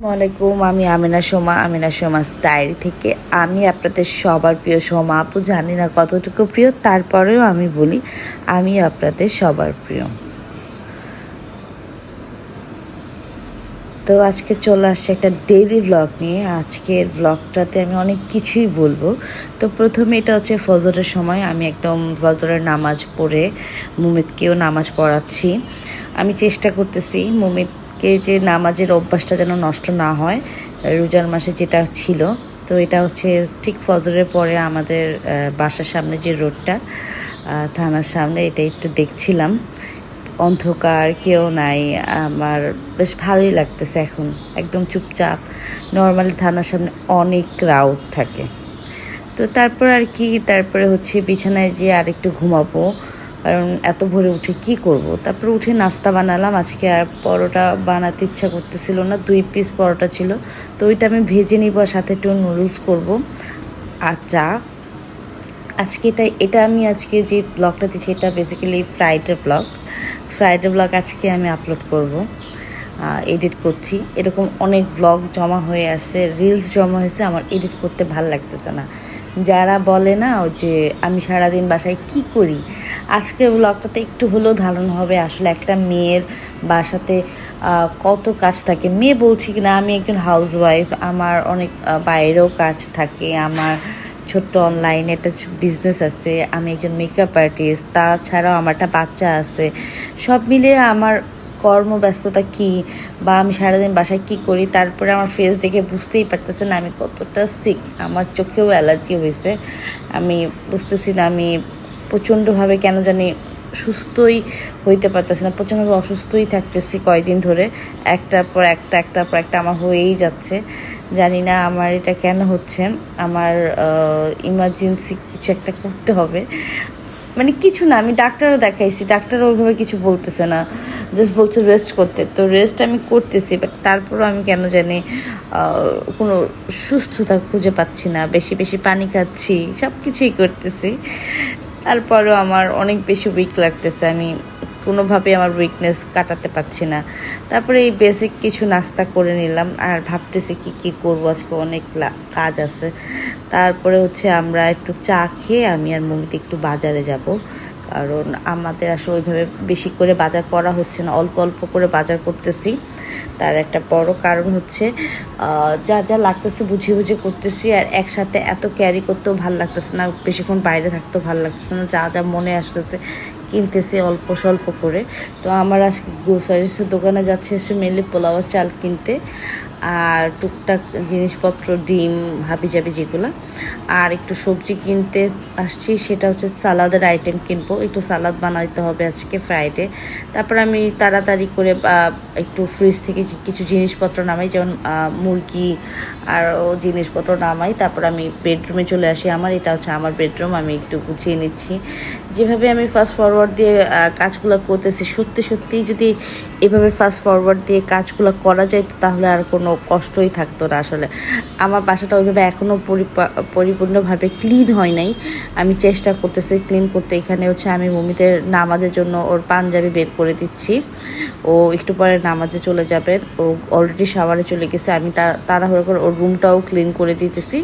আসসালামাইকুম আমি আমিনা সোমা আমিনা সোমা ডায়েরি থেকে। আমি আপনাদের সবার প্রিয় সোমা আপু, জানি না কতটুকু প্রিয়, তারপরেও আমি বলি আমি আপনাদের সবার প্রিয়। তো আজকে চলে আসছে একটা ডেইলি ভ্লগ নিয়ে। আজকের ভ্লগটাতে আমি অনেক কিছুই বলব। তো প্রথমে এটা হচ্ছে ফজরের সময়। আমি একদম ফজরের নামাজ পড়ে মুমিতকেও নামাজ পড়াচ্ছি। আমি চেষ্টা করতেছি মুমিতকে যে নামাজের অভ্যাসটা যেন নষ্ট না হয়, রোজার মাসে যেটা ছিল, তো এটা হচ্ছে ঠিক ফজরের পরে আমাদের বাসার সামনে যে রোডটা থানার সামনে, এটা একটু দেখছিলাম। অন্ধকার, কেউ নাই, আমার বেশ ভালোই লাগতেছে এখন, একদম চুপচাপ। নর্মালি থানার সামনে অনেক ক্রাউড থাকে। তো তারপর আর কি, তারপরে হচ্ছে বিছানায় যেয়ে আর একটু ঘুমাবো। কারণ এত ভোরে উঠে কি করব? তারপরে উঠে নাস্তা বানালাম। আজকে আর পরোটা বানাতে ইচ্ছা করতেছিল না, দুই পিস পরোটা ছিল। তো ওইটা আমি ভেজে নিব আর সাথে একটু নুডলস করব। আর চা আজকে এটা এটা আমি আজকে যে ব্লগটা দিচ্ছি এটা basically Friday vlog Friday vlog আজকে আমি আপলোড করব এডিট করছি। এরকম অনেক ব্লগ জমা হয়ে আছে রিলস জমা হয়েছে, আমার এডিট করতে ভালো লাগতেছে না। যারা বলে না যে আমি সারাদিন বাসায় কি করি? আজকের ব্লগটাতে একটু হলেও ধারণ হবে আসলে একটা মেয়ের বাসাতে কত কাজ থাকে। মেয়ে বলছি কিনা, আমি একজন হাউস ওয়াইফ আমার অনেক বাইরেও কাজ থাকে, আমার ছোট্ট অনলাইনে একটা বিজনেস আছে, আমি একজন মেকআপ আর্টিস্ট তাছাড়াও আমার একটা বাচ্চা আছে। সব মিলিয়ে আমার কর্মব্যস্ততা কি বা আমি সারাদিন বাসায় কি করি, তারপরে আমার ফেস দেখে বুঝতেই পারতেছেন আমি কতটা সিক আমার চোখেও অ্যালার্জি হয়েছে। আমি বুঝতেছি না আমি প্রচণ্ডভাবে কেন জানি সুস্থই হইতে পারতেছি না, প্রচণ্ডভাবে অসুস্থই থাকতেছি কয়দিন ধরে। একটার পর একটা, একটার পর একটা আমার হয়েই যাচ্ছে। জানি না আমার এটা কেন হচ্ছে। আমার ইমার্জেন্সি কিছু একটা করতে হবে। মানে কিছু না, আমি ডাক্তারও দেখাইছি, ডাক্তারও ওইভাবে কিছু বলতেছে না। জাস্ট বলছে রেস্ট করতে। তো রেস্ট আমি করতেছি বাট তারপরও আমি কেন জানি কোনো সুস্থতা খুঁজে পাচ্ছি না, বেশি বেশি পানি খাচ্ছি সব কিছুই করতেছি। তারপরও আমার অনেক বেশি উইক লাগতেছে, আমি কোনোভাবে আমার উইকনেস কাটাতে পারছি না। তারপরে এই বেসিক কিছু নাস্তা করে নিলাম আর ভাবতেছি কি কি করব? আজকে অনেক কাজ আছে। তারপরে হচ্ছে আমরা একটু চা খেয়ে আমি আর মমিতে একটু বাজারে যাব। কারণ আমাদের আসলে ওইভাবে বেশি করে বাজার করা হচ্ছে না। অল্প অল্প করে বাজার করতেছি। তার একটা বড় কারণ হচ্ছে যা যা লাগতেছে বুঝিয়ে বুঝিয়ে করতেছি আর একসাথে এত ক্যারি করতেও ভালো লাগতেছে না। বেশিক্ষণ বাইরে থাকতেও ভালো লাগতেছে না। যা যা মনে আসতেছে কিনতেছি অল্প স্বল্প করে। তো আমার আজকে গ্রোসারিসের দোকানে যাচ্ছে এসে মেনলি পোলাও চাল কিনতে আর টুকটাক জিনিসপত্র, ডিম, হাবিজাবি যেগুলো। আর একটু সবজি কিনতে আসছি, সেটা হচ্ছে সালাদের আইটেম কিনবো। একটু সালাদ বানাইতে হবে আজকে ফ্রাইডে তারপর আমি তাড়াতাড়ি করে একটু ফ্রিজ থেকে কিছু জিনিসপত্র নামাই, যেমন মুরগি আর ও জিনিসপত্র নামাই। তারপর আমি বেডরুমে চলে আসি। আমার এটা হচ্ছে আমার বেডরুম আমি একটু গুছিয়ে নিচ্ছি। যেভাবে আমি ফাস্ট ফরওয়ার্ড দিয়ে কাজগুলো করতেছি সত্যি সত্যিই যদি এভাবে ফাস্ট ফরওয়ার্ড দিয়ে কাজগুলো করা যায় তো তাহলে আর কোনো কষ্টই থাকতো না আসলে। আমার বাসাটা ওইভাবে এখনও পরিপূর্ণভাবে ক্লিন হয় নাই। আমি চেষ্টা করতেছি ক্লিন করতে। এখানে হচ্ছে আমি মমিদের নামাজের জন্য ওর পাঞ্জাবি বের করে দিচ্ছি। ও একটু পরে নামাজে চলে যাবে। ও অলরেডি শাওয়ারে চলে গেছে। আমি তাড়াহুড়ো করে ওর রুমটাও ক্লিন করে দিতেছি।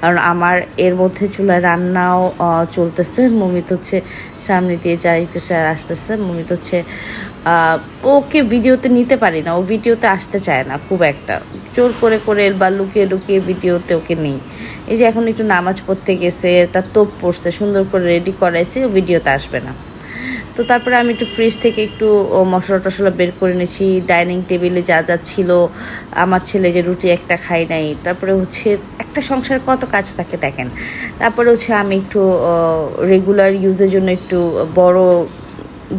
কারণ আমার এর মধ্যে চুলায় রান্নাও চলতেছে। মমিত হচ্ছে সামনে দিয়ে যাইতেছে আর আসতেছে। মমিত হচ্ছে ওকে ভিডিওতে নিতে পারি না, ও ভিডিওতে আসতে চায় না খুব একটা। জোর করে করে বা লুকিয়ে লুকিয়ে ভিডিওতে ওকে নেই। এই যে এখন একটু নামাজ পড়তে গেছে, একটা তোপ পড়ছে, সুন্দর করে রেডি করাইছে, ও ভিডিওতে আসবে না। তো তারপরে আমি একটু ফ্রিজ থেকে একটু মশলা টশলা বের করে নিয়েছি ডাইনিং টেবিলে যা যা ছিল, আমার ছেলে যে রুটি একটা খাই নাই, তারপরে হচ্ছে একটা সংসার কত কাজ থাকে দেখেন। তারপরে হচ্ছে আমি একটু রেগুলার ইউজের জন্য একটু বড়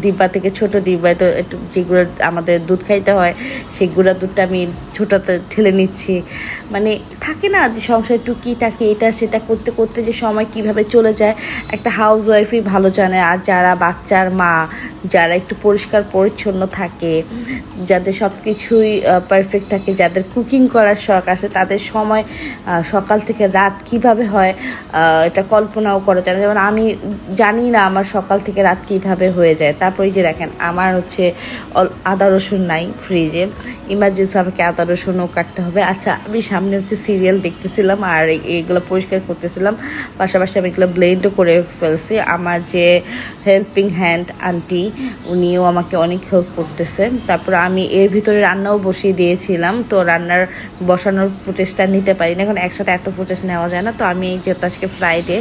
ডিব্বা থেকে ছোট ডিব্বায় তো একটু যেগুলো আমাদের দুধ খাইতে হয়, সেগুলো দুধটা আমি ছোটাতে ঠেলে নিচ্ছি। মানে থাকে না যে সংসার টুকিটাকি এটা সেটা করতে করতে যে সময় কীভাবে চলে যায়, একটা হাউস ওয়াইফই ভালো জানে। আর যারা বাচ্চার মা যারা একটু পরিষ্কার পরিচ্ছন্ন থাকে, যাদের সব কিছুই পারফেক্ট থাকে, যাদের কুকিং করার শখ আছে, তাদের সময় সকাল থেকে রাত কীভাবে হয় এটা কল্পনাও করা। যায় না যেমন আমি জানি না আমার সকাল থেকে রাত কীভাবে হয়ে যায়। তারপরে যে দেখেন, আমার হচ্ছে আদা রসুন নাই ফ্রিজে ইমার্জেন্সি আমাকে আদা রসুনও কাটতে হবে। আচ্ছা আমি সামনে হচ্ছে সিরিয়াল দেখতেছিলাম আর এগুলো পরিষ্কার করতেছিলাম। পাশাপাশি আমি এগুলো ব্লেন্ডও করে ফেলছি। আমার যে হেল্পিং হ্যান্ড আন্টি উনিও আমাকে অনেক হেল্প করতেছে। তারপর আমি এর ভিতরে রান্নাও বসিয়ে দিয়েছিলাম। তো রান্নার বসানোর ফুটেজটা নিতে পারি না এখন একসাথে এত ফুটেজ নেওয়া যায় না। তো আমি যেহেতু আজকে ফ্রাইডে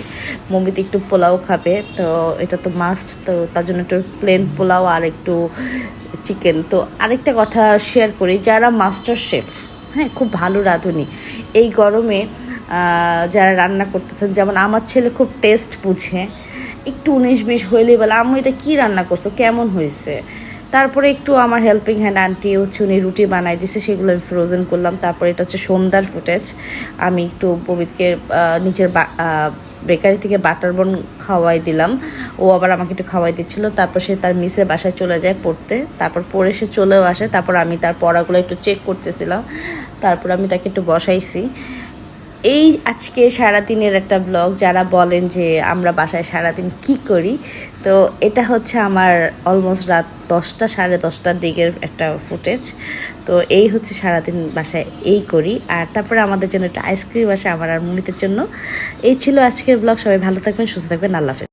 মমিতে একটু পোলাও খাবে। তো এটা তো মাস্ট তো তার জন্য একটু প্লেন পোলাও আর একটু চিকেন তো আরেকটা কথা শেয়ার করি। যারা মাস্টার শেফ হ্যাঁ খুব ভালো রাঁধুনি, এই গরমে যারা রান্না করতেছেন, যেমন আমার ছেলে খুব টেস্ট বুঝে। একটু উনিশ বিশ হইলে বলে, আম্মু, এটা কি রান্না করছ? কেমন হয়েছে? তারপরে একটু আমার হেল্পিং হ্যান্ড আন্টি হচ্ছে উনি রুটি বানাই দিছে, সেগুলো আমি ফ্রোজেন করলাম। তারপরে এটা হচ্ছে সন্ধ্যার ফুটেজ আমি একটু পবিতকে নিচের বেকারি থেকে বাটার বন খাওয়াই দিলাম। ও আবার আমাকে একটু খাওয়াই দিচ্ছিল। তারপর সে তার মিসের বাসায় চলে যায় পড়তে। তারপর পড়ে সে চলেও আসে। তারপর আমি তার পড়াগুলো একটু চেক করতেছিলাম। তারপর আমি তাকে একটু বসাইছি। এই আজকে সারাদিনের একটা ব্লগ, যারা বলেন যে আমরা বাসায় সারাদিন কি করি, তো এটা হচ্ছে আমার অলমোস্ট রাত দশটা, সাড়ে দশটার দিকের একটা ফুটেজ তো এই হচ্ছে সারাদিন বাসায় এই করি। আর তারপরে আমাদের জন্য একটা আইসক্রিম আসে আমার আর মুনিতের জন্য। এই ছিল আজকের ব্লগ, সবাই ভালো থাকবেন, সুস্থ থাকবেন, আল্লাহ